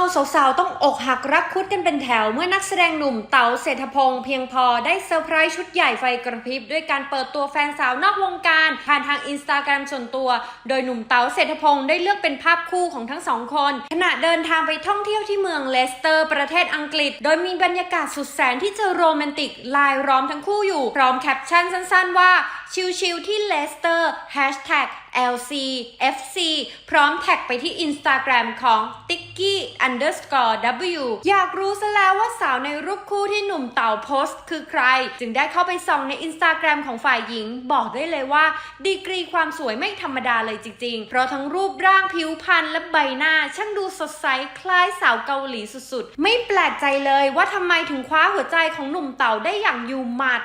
เอาสาวๆ ต้องอกหักรักคุดกันเป็นแถว เมื่อนักแสดงหนุ่มเต๋าเศรษฐพงษ์เพียงพอได้เซอร์ไพรส์ชุดใหญ่ไฟกระพริบ ด้วยการเปิดตัวแฟนสาวนอกวงการ ผ่านทางอินสตาแกรมส่วนตัว โดยหนุ่มเต๋าเศรษฐพงษ์ได้เลือกเป็นภาพคู่ของทั้งสองคน ขณะเดินทางไปท่องเที่ยวที่เมืองเลสเตอร์ ประเทศอังกฤษ โดยมีบรรยากาศสุดแสนที่จะโรแมนติกลายล้อมทั้งคู่อยู่พร้อมแคปชั่นสั้นๆ ว่าชิลๆที่เลสเตอร์ Hashtag LCFC พร้อมแท็กไปที่ Instagram ของ t i k k i underscore W อยากรู้ซะแล้วว่าสาวในรูปคู่ที่หนุ่มเต่าโพสต์คือใคร จึงได้เข้าไปส่องใน Instagram ของฝ่ายหญิง บอกได้เลยว่า ดีกรีความสวยไม่ธรรมดาเลยจริงๆ เพราะทั้งรูปร่างผิวพรรณและใบหน้า ช่างดูสดใสคล้ายสาวเกาหลีสุดๆ ไม่แปลกใจเลยว่าทำไมถึงคว้าหัวใจของหนุ่มเต่าได้อย่างยูมัด